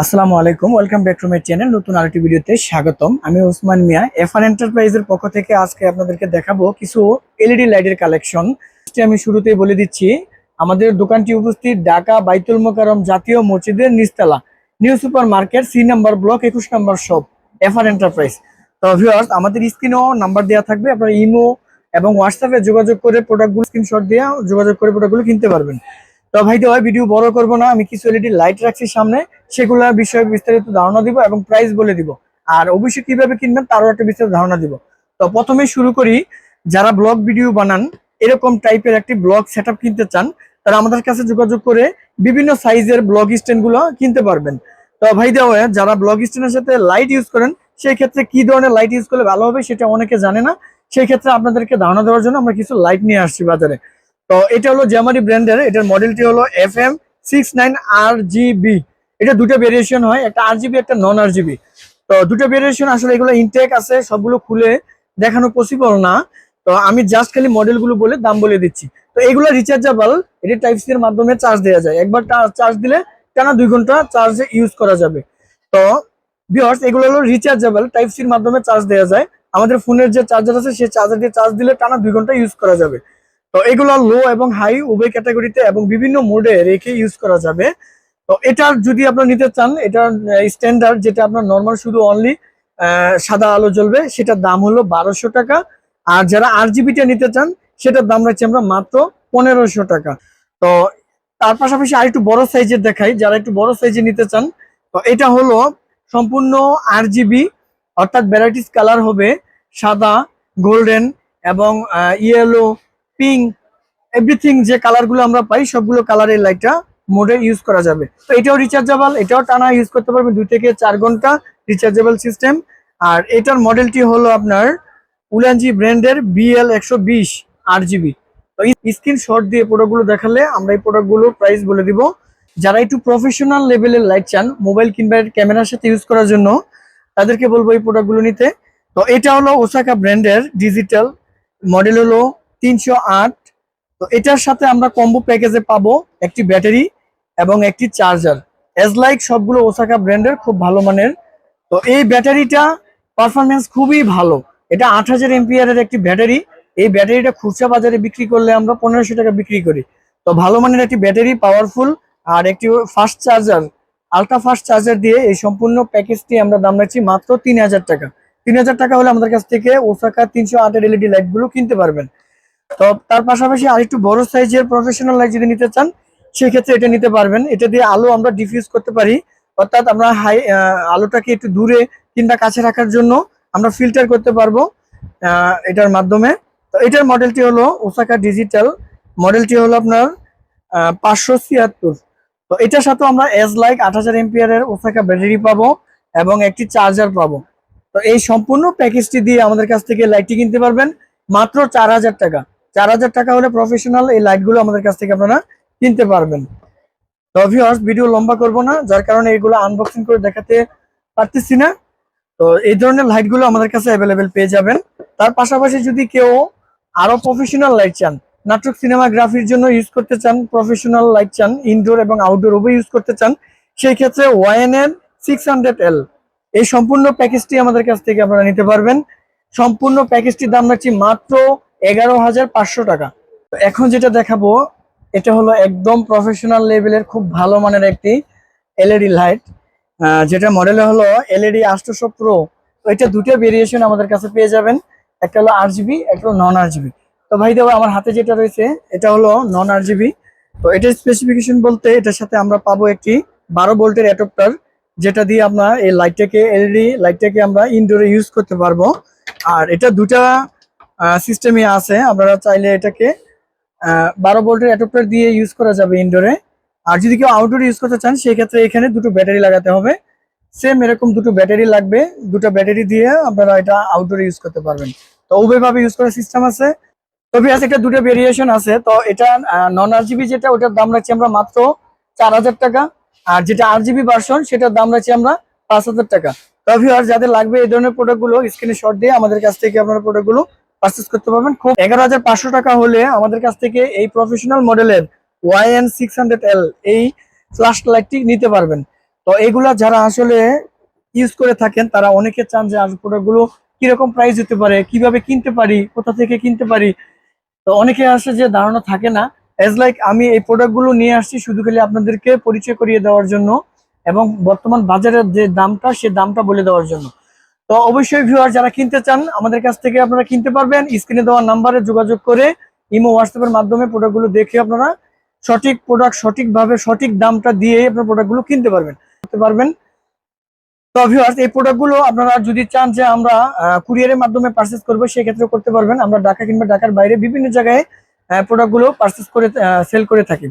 আসসালামু আলাইকুম, welcome back to my channel, নতুন আরেকটি ভিডিওতে স্বাগতম। আমি ওসমান মিয়া এফআর এন্টারপ্রাইজের পক্ষ থেকে আজকে আপনাদেরকে দেখাবো কিছু এলইডি লাইটের কালেকশন আমি শুরুতেই বলে দিচ্ছি, আমাদের দোকানটি উপস্থিত ঢাকা বাইতুল মোকারম জাতীয় মসজিদের নিচতলা, new super market, C number block, একুশ number shop F R enterprise তো ভিউয়ার্স আমাদের স্ক্রিনেও নাম্বার দেওয়া থাকবে, আপনারা ইমো এবং হোয়াটসঅ্যাপে যোগাযোগ করে প্রোডাক্টগুলো স্ক্রিনশট দিয়ে যোগাযোগ করে প্রোডাক্টগুলো কিনতে পারবেন। তো ভাই দেওয়া ভিডিও বড় করব না, আমি কিছু এলইডি লাইট রাখছি সামনে সেগুলোর বিষয়ে বিস্তারিত ধারণা দিব এবং প্রাইস বলে দিব। আর অবশ্যই কীভাবে কিনবেন তারও একটা বিস্তারিত ধারণা দিব। তো প্রথমে শুরু করি, যারা ব্লগ ভিডিও বানান, এরকম টাইপের একটি ব্লগ সেট কিনতে চান, তারা আমাদের কাছে যোগাযোগ করে বিভিন্ন সাইজের ব্লগ স্ট্যান্ডগুলো কিনতে পারবেন। তো ভাই দেওয়া যারা ব্লগ স্ট্যান্ডের সাথে লাইট ইউজ করেন সেই ক্ষেত্রে কি ধরনের লাইট ইউজ করলে ভালো হবে সেটা অনেকে জানে না। সেই ক্ষেত্রে আপনাদেরকে ধারণা দেওয়ার জন্য আমরা কিছু লাইট নিয়ে আসছি বাজারে। তো এটা হলো জ্যামারি ব্র্যান্ডের, এটার মডেলটি হলো F M six nine R GB এটা দুটো ভেরিয়েশন হয়, একটা আর জিবি একটা নন আর জিবি তো দুটো ভেরিয়েশন আসলে এগুলো ইনটেক আছে, সবগুলো খুলে দেখানো পসিবল না। তো আমি জাস্ট খালি মডেলগুলো বলে দাম বলে দিচ্ছি। তো এগুলো রিচার্জেবল এটা টাইপ সি এর মাধ্যমে চার্জ দেওয়া যায়। একবার চার্জ দিলে টানা দুই ঘণ্টা চার্জে ইউজ করা যাবে। তো ভিউয়ার্স এগুলো হলো রিচার্জেবল টাইপ সির মাধ্যমে চার্জ দেওয়া যায়। আমাদের ফোনের যে চার্জার আছে সেই চার্জার দিয়ে চার্জ দিলে টানা দুই ঘণ্টা ইউজ করা যাবে। তো এগুলো লো এবং হাই উভয় ক্যাটাগরিতে এবং বিভিন্ন মোডে রেখে ইউজ করা যাবে। তো এটার যদি আপনার নিতে চান, এটার স্ট্যান্ডার্ড যেটা আপনার নর্মাল শুধু অনলি সাদা আলো জ্বলবে, সেটার দাম হলো বারোশো টাকা। আর যারা আর জিবিটা নিতে চান, সেটার দাম রাখছি আমরা মাত্র পনেরোশো টাকা। তো তার পাশাপাশি আর একটু বড় সাইজের দেখাই, যারা একটু বড় সাইজের নিতে চান, তো এটা হলো সম্পূর্ণ আর জিবি অর্থাৎ ভ্যারাইটিস কালার হবে সাদা গোল্ডেন এবং ইয়েলো পিঙ্ক এভরিথিং যে কালারগুলো আমরা পাই, সবগুলো কালারের লাইটটা মোডে ইউজ করা যাবে। তো এটাও রিচার্জেবল এটাও টানা ইউজ করতে পারবেন দুই থেকে চার ঘণ্টা রিচার্জেবল সিস্টেম আর এটার মডেলটি হলো আপনার উলানজি ব্র্যান্ডের বিএল একশো বিশ আট জিবি তো স্ক্রিন শট দিয়ে প্রোডাক্টগুলো দেখালে আমরা এই প্রোডাক্টগুলো প্রাইস বলে দিব। যারা একটু প্রফেশনাল লেভেলের লাইট চান মোবাইল কিংবা ক্যামেরার সাথে ইউজ করার জন্য, তাদেরকে বলব এই প্রোডাক্টগুলো নিতে। তো এটা হলো ওসাকা ব্র্যান্ডের ডিজিটাল মডেল হলো তিনশো আট। তো এটার সাথে আমরা কম্বো প্যাকেজে পাবো একটি ব্যাটারি এবং একটি চার্জার এজ লাইক সবগুলো ওসাকা ব্র্যান্ডের খুব ভালো মানের। তো এই ব্যাটারিটা পারফরমেন্স খুবই ভালো। এটা আট হাজার এমপিআর একটি ব্যাটারি। এই ব্যাটারিটা খুচরা বাজারে বিক্রি করলে আমরা পনেরোশো টাকা বিক্রি করি। তো ভালো মানের একটি ব্যাটারি পাওয়ারফুল আর একটি fast charger ultra fast charger দিয়ে এই সম্পূর্ণ প্যাকেজটি আমরা দাম রাখছি মাত্র তিন হাজার টাকা। তিন হাজার টাকা হলে আমাদের কাছ থেকে ওসাকা তিনশো আটের এলইডি লাইটগুলো কিনতে পারবেন। তো তার পাশাপাশি আরেকটু বড় সাইজের প্রফেশনাল লাইট যদি নিতে চান, সেক্ষেত্রে এটা নিতে পারবেন। এটা দিয়ে আলো আমরা ডিফিউজ করতে পারি। অর্থাৎ আমরা হাই আলোটাকে একটু দূরে কিংবা কাছে রাখার জন্য আমরা ফিল্টার করতে পারব এটার মাধ্যমে। তো এটার মডেলটি হলো ওসাকা ডিজিটাল মডেলটি হলো আপনার পাঁচশো ছিয়াত্তর। তো এটার সাথে আমরা এস লাইক আট হাজার এমপিয়ারের ওসাকা ব্যাটারি পাবো এবং একটি চার্জার পাবো। তো এই সম্পূর্ণ প্যাকেজটি দিয়ে আমাদের কাছ থেকে লাইটটি কিনতে পারবেন, মাত্র চার হাজার টাকা। চার হাজার টাকা হলে প্রফেশনাল এই লাইটগুলো আমাদের কাছ থেকে আপনারা কিনতে পারবেন। তো ভিউয়ার্স ভিডিও লম্বা করব না, যার কারণে এগুলো আনবক্সিং করে দেখাতে পারতেছি না। তো এই ধরনের লাইটগুলো আমাদের কাছে অ্যাভেলেবেল পেয়ে যাবেন। তার পাশাপাশি যদি কেউ আরও প্রফেশনাল লাইট চান, নাটক সিনেমাগ্রাফির জন্য ইউজ করতে চান প্রফেশনাল লাইট চান ইনডোর এবং আউটডোর উভয় ইউজ করতে চান, সেই ক্ষেত্রে ওয়াইএন এর সিক্স হান্ড্রেড এল এই সম্পূর্ণ প্যাকেজটি আমাদের কাছ থেকে আপনারা নিতে পারবেন। সম্পূর্ণ প্যাকেজটির দাম রাখছি মাত্র এগারো হাজার পাঁচশো টাকা। এখন যেটা দেখাবো, এটা হলো একদম প্রফেশনাল লেভেলের খুব ভালো মানের একটি এলইডি লাইট যেটা মডেলে হলো এলইডি আষ্টশো প্রো এটা দুটো ভেরিয়েশন আমাদের কাছে পেয়ে যাবেন। একটা হলো আট জিবি একটা হলো নন আট জিবি তো ভাই দেবো আমার হাতে যেটা রয়েছে, এটা হলো নন আট জিবি তো এটার স্পেসিফিকেশন বলতে এটার সাথে আমরা পাবো একটি বারো ভোল্টের অ্যাডপ্টার যেটা দিয়ে আমরা এই লাইটটাকে এলইডি লাইটটাকে আমরা ইনডোরে ইউজ করতে পারব। আর এটা দুটা সিস্টেমে আছে। আপনারা চাইলে এটাকে বারো ভোল্টের অ্যাডপ্টার দিয়ে ইউজ করা যাবে ইনডোরে আর যদি কেউ আউটডোরে ইউজ করতে চান সেক্ষেত্রে এখানে দুটো ব্যাটারি লাগাতে হবে। সেম এরকম দুটো ব্যাটারি লাগবে। দুটো ব্যাটারি দিয়ে আপনারা এটা আউটডোরে ইউজ করতে পারবেন। তো উভয়ভাবে ইউজ করার সিস্টেম আছে। তবে আছে একটা দুটো ভেরিয়েশন আছে। তো এটা নন আর জিবি যেটা, ওটার দাম রাখছি আমরা মাত্র চার হাজার টাকা। আর যেটা আর জিবি ভার্সন সেটার দাম রাখছি আমরা পাঁচ হাজার টাকা। তবে যাদের লাগবে এই ধরনের প্রোডাক্টগুলো স্ক্রিনে শট দিয়ে আমাদের কাছ থেকে আপনারা প্রোডাক্টগুলো পারচেস করতে পারবেন। খুব এগারো হাজার পাঁচশো টাকা হলে আমাদের কাছ থেকে এই প্রফেশনাল মডেলের ওয়াইএন সিক্স হান্ড্রেড এল এই ফ্ল্যাশ লাইটটি নিতে পারবেন। তো এগুলা যারা আসলে ইউজ করে থাকেন, তারা অনেকে চান যে প্রোডাক্টগুলো কীরকম প্রাইস হতে পারে, কীভাবে কিনতে পারি, কোথা থেকে কিনতে পারি। তো অনেকে আসে যে ধারণা থাকে না এজ লাইক আমি এই প্রোডাক্টগুলো নিয়ে আসছি শুধু খালি আপনাদেরকে পরিচয় করিয়ে দেওয়ার জন্য এবং বর্তমান বাজারের যে দামটা, সে দামটা বলে দেওয়ার জন্য। তো অবশ্যই ভিউয়ার যারা কিনতে চান, আমাদের কাছ থেকে আপনারা কিনতে পারবেন। স্ক্রিনে দেওয়া নাম্বারে যোগাযোগ করে ইমো হোয়াটসঅ্যাপের মাধ্যমে প্রোডাক্টগুলো দেখে আপনারা সঠিক প্রোডাক্ট সঠিকভাবে সঠিক দামটা দিয়ে আপনার প্রোডাক্টগুলো কিনতে পারবেন। করতে পারবেন। তো ভিউয়ার্স এই প্রোডাক্টগুলো আপনারা যদি চান যে আমরা কুরিয়ারের মাধ্যমে পারচেস করব সেক্ষেত্রে করতে পারবেন। আমরা ঢাকা কিংবা ঢাকার বাইরে বিভিন্ন জায়গায় প্রোডাক্টগুলো পারচেস করে সেল করে থাকি।